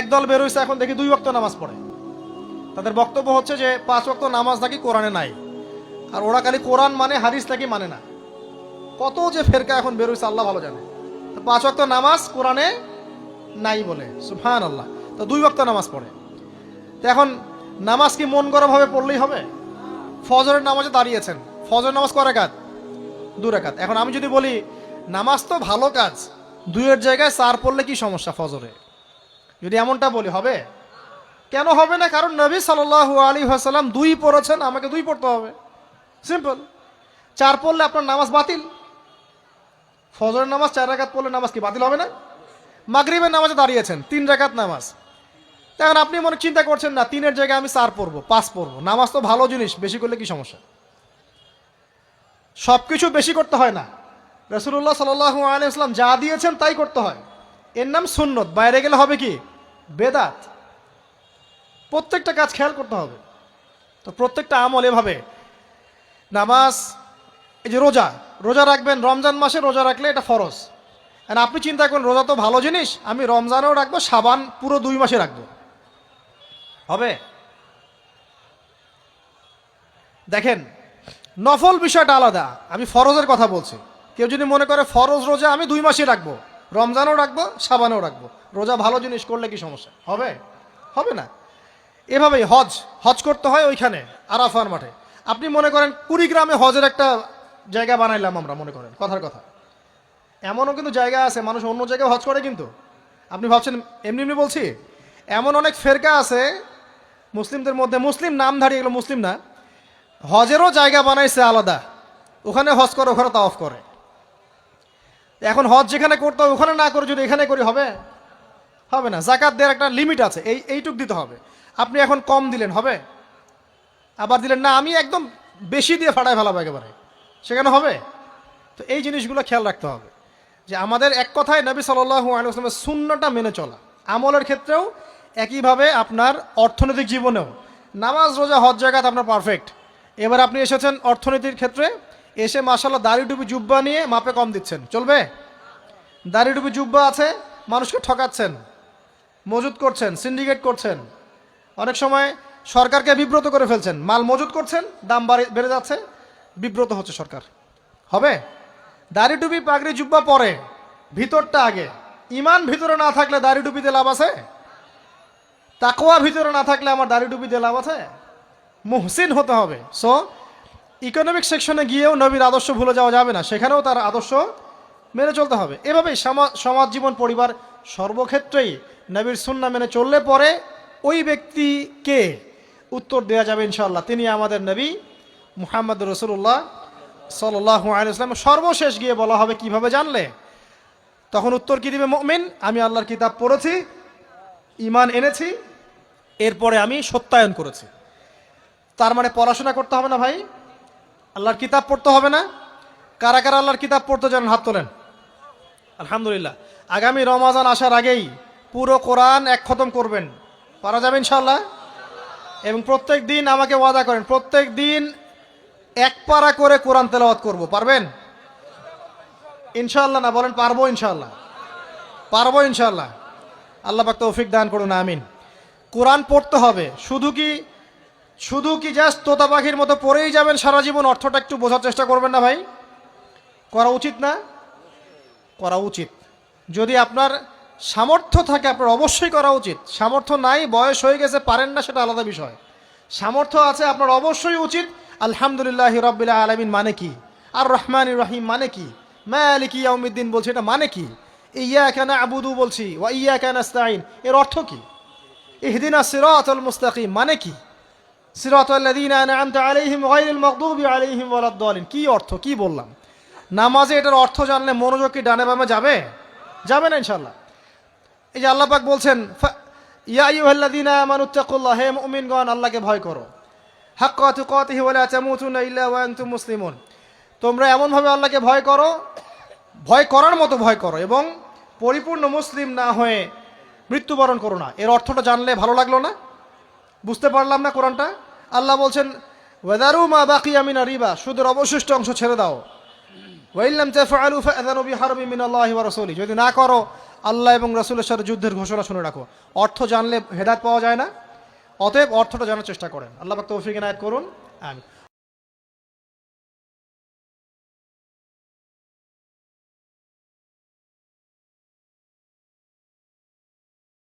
একদল বেরোইছে এখন দেখি দুই ওয়াক্ত নামাজ পড়ে। তাদের বক্তব্য হচ্ছে যে, পাঁচ ওয়াক্ত নামাজ নাকি কোরআনে নাই। আর ওরা খালি কোরআন মানে হাদিস নাকি মানে না। কত যে ফেরকা এখন বেরোইছে আল্লাহ ভালো জানে। তো পাঁচ ওয়াক্ত নামাজ কোরআনে নাই বলে সুফান আল্লাহ তো দুই ওয়াক্ত নামাজ পড়ে। তো এখন নামাজ কি মন গরম ভাবে পড়লেই হবে? ফজরের নামাজে দাঁড়িয়েছেন। ফজরের নামাজ করে কাজ দু রেখাত এখন আমি যদি বলি, নামাজ তো ভালো কাজ, দুইয়ের জায়গায় চার পড়লে কি সমস্যা ফজরে? যদি এমনটা বলি, হবে? কেন হবে না? কারণ নবী সাল্লাল্লাহু আলী হাসাল্লাম দুই পড়েছেন, আমাকে দুই পড়তে হবে। সিম্পল চার পড়লে আপনার নামাজ বাতিল। ফজরের নামাজ চার রাকাত পড়লে নামাজ কি বাতিল হবে না? মাগরিবের নামাজে দাঁড়িয়েছেন, তিন রাকাত নামাজ। এখন আপনি মনে চিন্তা করছেন, না, তিনের জায়গায় আমি চার পড়ব, পাঁচ পড়ব। নামাজ তো ভালো জিনিস, বেশি করলে কি সমস্যা? সব কিছু বেশি করতে হয় না। রসুল্লাহ সাল্লাহ আলাইসলাম যা দিয়েছেন তাই করতে হয়। এর নাম সুন্নত। বাইরে গেলে হবে কি? বেদাত। প্রত্যেকটা কাজ খেয়াল করতে হবে। তো প্রত্যেকটা আমল এভাবে। নামাজ, এই যে রোজা রোজা রাখবেন, রমজান মাসে রোজা রাখলে এটা ফরজ। আর আপনি চিন্তা করেন, রোজা তো ভালো জিনিস, আমি রমজানেও রাখব, সাবান পুরো দুই মাসে রাখব। হবে? দেখেন, নফল বিষয়টা আলাদা, আমি ফরজের কথা বলছি। কেউ যদি মনে করে ফরজ রোজা আমি দুই মাসে রাখব রমজানও রাখব, সাবানও রাখব। রোজা ভালো জিনিস করলে কি সমস্যা? হবে? হবে না। এভাবেই হজ হজ করতে হয় ওইখানে, আরাফার মাঠে। আপনি মনে করেন কুড়িগ্রামে হজের একটা জায়গা বানাইলাম আমরা, মনে করেন, কথার কথা। এমনও কিন্তু জায়গা আছে, মানুষ অন্য জায়গায় হজ করে কিন্তু। আপনি ভাবছেন, এমনি এমনি বলছি? এমন অনেক ফেরকা আছে, মুসলিমদের মধ্যে, মুসলিম নামধারী এগুলো মুসলিম না। হজেরও জায়গা বানাইছে আলাদা। ওখানে হজ করে, ওখানে তাওয়াফ করে। এখন হজ যেখানে করতে হবে, ওখানে না করে যদি এখানে করি হবে? হবে না। জাকাত দেওয়ার একটা লিমিট আছে, এই, এইটুক দিতে হবে। আপনি এখন কম দিলেন, হবে? আবার দিলেন, না, আমি একদম বেশি দিয়ে ফাটায় ফেলাবো একেবারে। সেখানে হবে? তো এই জিনিসগুলো খেয়াল রাখতে হবে। যে আমাদের এক কথায় নবী সাল্লাহ শূন্যটা মেনে চলা। আমলের ক্ষেত্রেও একইভাবে আপনার অর্থনৈতিক জীবনেও। নামাজ, রোজা, হজ জায়গাত আপনার পারফেক্ট এবার আপনি এসেছেন অর্থনীতির ক্ষেত্রে এসে মাসাল্লাহ দাড়ি টুপি জুব্বা নিয়ে মাপে কম দিচ্ছেন। চলবে? দাড়ি টুপি জুব্বা আছে, মানুষকে ঠকাচ্ছেন, মজুত করছেন সিন্ডিকেট করছেন। অনেক সময় সরকারকে বিব্রত করে ফেলছেন। মাল মজুত করছেন, দাম বাড়ে যাচ্ছে, বিব্রত হচ্ছে সরকার। হবে? দাড়ি টুপি পাগড়ি, জুব্বা পরে, ভিতরটা আগে। ইমান ভিতরে না থাকলে দাড়ি টুপিতে লাভ আছে? তাকোয়া ভিতরে না থাকলে আমার দাড়ি টুপিতে লাভ আছে? মুহসিন হতে হবে। সো ইকোনমিক সেকশনে গিয়েও নবীর আদর্শ ভুলে যাওয়া যাবে না। সেখানেও তার আদর্শ মেনে চলতে হবে। এভাবেই সমাজ জীবন, পরিবার সর্বক্ষেত্রেই নবীর সুন্না মেনে চললে পরে ওই ব্যক্তিকে উত্তর দেওয়া যাবে ইনশাল্লাহ তিনি আমাদের নবী মুহাম্মদ রসুল্লাহ সাল্লাহ আলাইসলাম সর্বশেষ গিয়ে বলা হবে কীভাবে জানলে? তখন উত্তর কি দিবে মুমিন? আমি আল্লাহর কিতাব পড়েছি ইমান এনেছি, এরপরে আমি সত্যায়ন করেছি। তার মানে পড়াশোনা করতে হবে না ভাই। আল্লাহর কিতাব পড়তে হবে না? কারা কারা আল্লাহর কিতাব পড়তে জানেন হাত তোলেন। আলহামদুলিল্লাহ। আগামী রমাজান আসার আগেই পুরো কোরআন এক খতম করবেন। পারা যাবে ইনশাল্লাহ এবং প্রত্যেক দিন আমাকে ওয়াদা করেন, প্রত্যেক দিন এক পারা করে কোরআন তেলাওয়াত করব। পারবেন? ইনশাল্লাহ না, বলেন পারব ইনশাল্লাহ পারব ইনশাল্লাহ আল্লাহ পাক তৌফিক দান করুন, আমিন। কোরআন পড়তে হবে। শুধু কি শুধু কি জাস্ট তোতা পাখির মতো পড়েই যাবেন সারা জীবন? অর্থটা একটু বোঝার চেষ্টা করবেন না ভাই। করা উচিত না? করা উচিত। যদি আপনার সামর্থ্য থাকে, আপনার অবশ্যই করা উচিত। সামর্থ্য নাই, বয়স হয়ে গেছে, পারেন না, সেটা আলাদা বিষয়। সামর্থ্য আছে, আপনার অবশ্যই উচিত। আলহামদুলিল্লাহ রব্বিল্লা আলমিন মানে কি? আর রহমান রহিম মানে কি? মালিক ইয়াউমিদ্দিন বলছি, এটা মানে কি? ইয়া কেন আবুদু বলছি, ওয়া ইয়া কেন এর অর্থ কি? ইহদিনা সিরাতুল মুস্তাকিম মানে কি? কি অর্থ? কি বললাম? নামাজে এটার অর্থ জানলে মনোযোগ কি ডানে বামে যাবে? যাবে না ইনশাআল্লাহ। এই যে আল্লাহ পাক বলছেন ইয়া আমানুত্তাকুল্লাহ হে মুমিনগণ, আল্লাহকে ভয় করো। হাক্কা তুকাতিহি ওয়া লা তামুতুনা ইল্লা ওয়া আনতুম মুসলিমুন। তোমরা এমনভাবে আল্লাহকে ভয় করো, ভয় করার মতো ভয় করো এবং পরিপূর্ণ মুসলিম না হয়ে মৃত্যুবরণ করো না। এর অর্থটা জানলে ভালো লাগল না? বুঝতে পারলাম না কোরআনটা? আল্লাহ বলছেন, ওয়েদারু মা বাকি আমিনা রিবা সুদের অবশিষ্ট অংশ ছেড়ে দাও। ওয়াইল্লাম তাফআলু ফাআযানু বিহারবি মিনাল্লাহি ওয়া রাসূলি যদি না করো, আল্লাহ এবং রসুলের সাথে যুদ্ধের ঘোষণা শুনে রাখো। অর্থ জানলে হেদায়ত পাওয়া যায় না, অতএব অর্থটা জানার চেষ্টা করেন। আল্লাহ তৌফিক এনায়ত করুন আমি